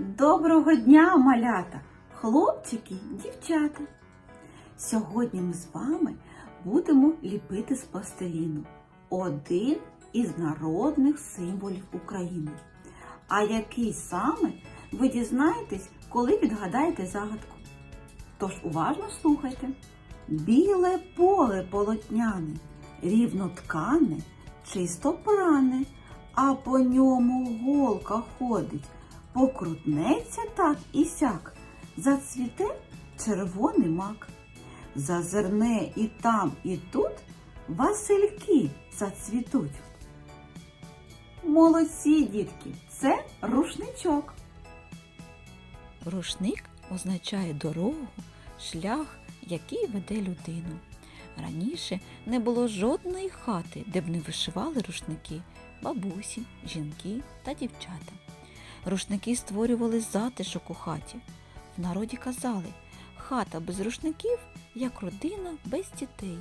Доброго дня, малята, хлопчики, дівчата. Сьогодні ми з вами будемо ліпити з пластиліну один із народних символів України. А який саме ви дізнаєтесь, коли відгадаєте загадку. Тож уважно слухайте. Біле поле полотняне, рівно ткане, чисто пране, а по ньому голка ходить, покрутнеться так і сяк, зацвіте червоний мак. Зазирне і там, і тут васильки зацвітуть. Молодці, дітки, це рушничок. Рушник означає дорогу, шлях, який веде людину. Раніше не було жодної хати, де б не вишивали рушники бабусі, жінки та дівчата. Рушники створювали затишок у хаті. В народі казали, хата без рушників, як родина без дітей.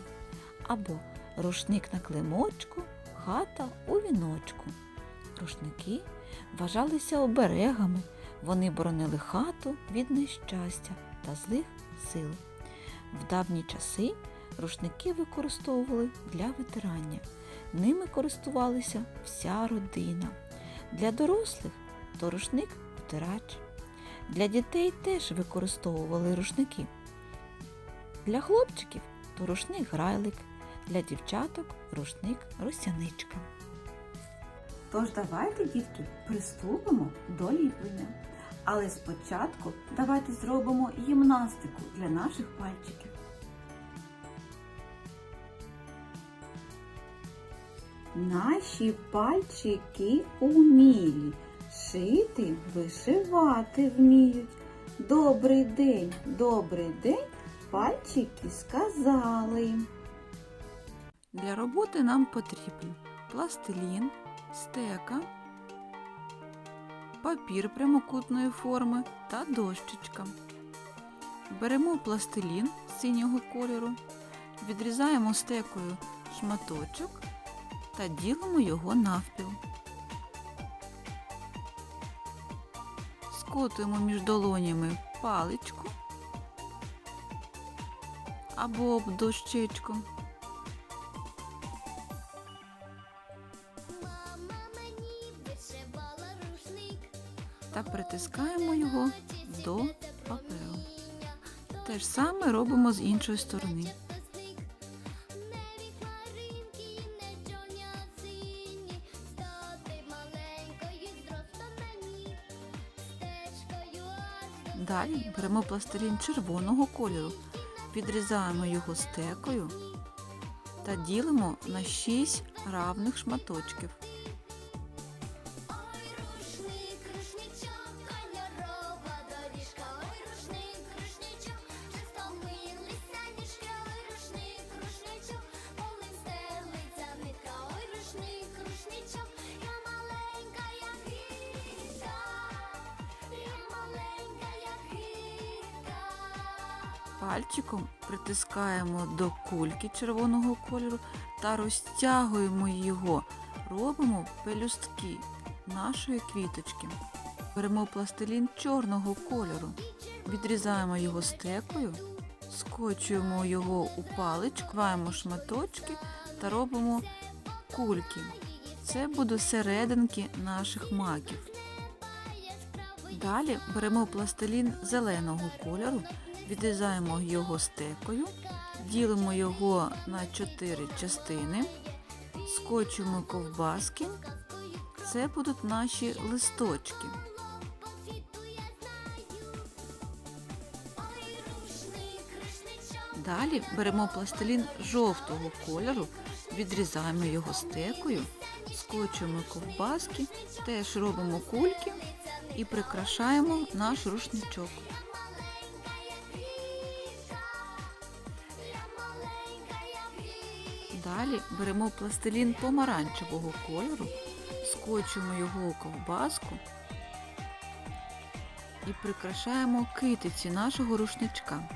Або рушник на климочку, хата у віночку. Рушники вважалися оберегами, вони боронили хату від нещастя та злих сил. В давні часи рушники використовували для витирання. Ними користувалася вся родина. Для дорослих то рушник втирач. Для дітей теж використовували рушники. Для хлопчиків то рушник грайлик, для дівчаток рушник росяничка. Тож давайте, дітки, приступимо до ліплення. Але спочатку давайте зробимо гімнастику для наших пальчиків. Наші пальчики умілі, шити, вишивати вміють. Добрий день, добрий день, пальчики сказали. Для роботи нам потрібен пластилін, стека, папір прямокутної форми та дощечка. Беремо пластилін синього кольору, відрізаємо стекою шматочок та ділимо його навпіл. Скотуємо між долонями паличку або об дощечку. Та притискаємо його до паперу. Те ж саме робимо з іншої сторони. Далі беремо пластилін червоного кольору, відрізаємо його стекою та ділимо на 6 равних шматочків. Пальчиком притискаємо до кульки червоного кольору та розтягуємо його. Робимо пелюстки нашої квіточки. Беремо пластилін чорного кольору, відрізаємо його стекою, скочуємо його у паличку, кваємо шматочки та робимо кульки. Це будуть серединки наших маків. Далі беремо пластилін зеленого кольору, відрізаємо його стекою, ділимо його на чотири частини, скочуємо ковбаски. Це будуть наші листочки. Далі беремо пластилін жовтого кольору, відрізаємо його стекою, скочуємо ковбаски, теж робимо кульки і прикрашаємо наш рушничок. Далі беремо пластилін помаранчевого кольору, скочуємо його у ковбаску і прикрашаємо китиці нашого рушничка.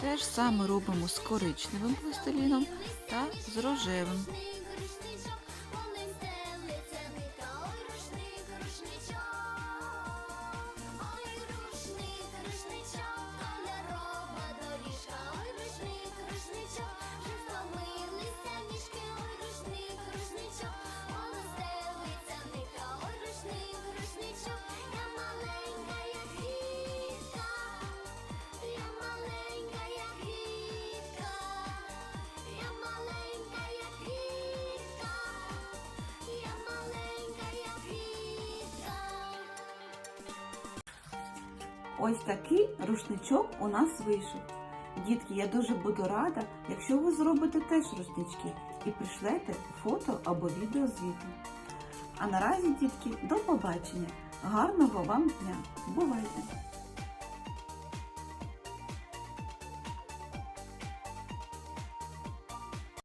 Те ж саме робимо з коричневим пластиліном та з рожевим. Ось такий рушничок у нас вийшов. Дітки, я дуже буду рада, якщо ви зробите теж рушнички і пришлете фото або відео звіту. А наразі, дітки, до побачення. Гарного вам дня! Бувайте!